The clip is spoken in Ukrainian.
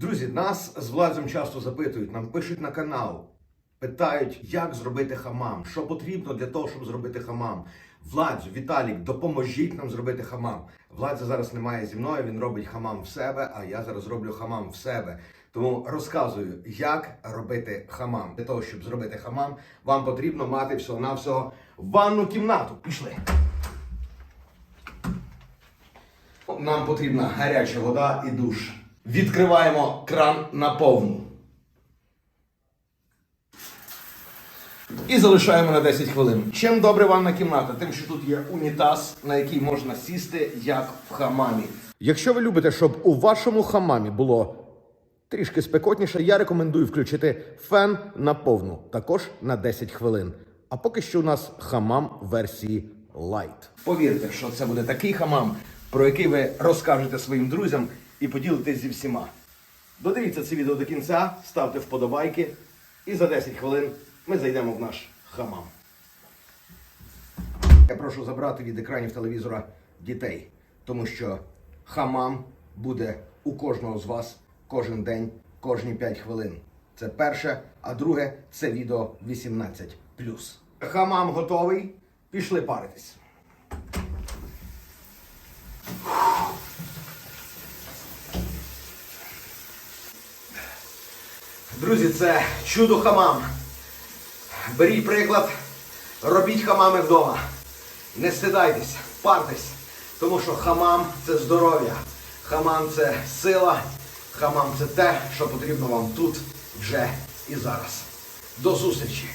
Друзі, нас з Владзем часто запитують, нам пишуть на канал, питають, як зробити хамам, що потрібно для того, щоб зробити хамам. Владзю, Віталік, допоможіть нам зробити хамам. Владзя зараз немає зі мною, він робить хамам в себе, а я зараз роблю хамам в себе. Тому розказую, як робити хамам. Для того, щоб зробити хамам, вам потрібно мати всього-навсього ванну кімнату. Пішли. Нам потрібна гаряча вода і душ. Відкриваємо кран на повну. І залишаємо на 10 хвилин. Чим добре ванна кімната? Тим, що тут є унітаз, на який можна сісти, як в хамамі. Якщо ви любите, щоб у вашому хамамі було трішки спекотніше, я рекомендую включити фен на повну, також на 10 хвилин. А поки що у нас хамам версії Light. Повірте, що це буде такий хамам, про який ви розкажете своїм друзям і поділитесь зі всіма. Додивіться це відео до кінця, ставте вподобайки, і за 10 хвилин ми зайдемо в наш хамам. Я прошу забрати від екранів телевізора дітей, тому що хамам буде у кожного з вас кожен день, кожні 5 хвилин. Це перше, а друге це відео 18. Хамам готовий. Пішли паритись. Друзі, це чудо хамам. Беріть приклад, робіть хамами вдома. Не стидайтесь, партесь, тому що хамам це здоров'я, хамам це сила, хамам це те, що потрібно вам тут, вже і зараз. До зустрічі!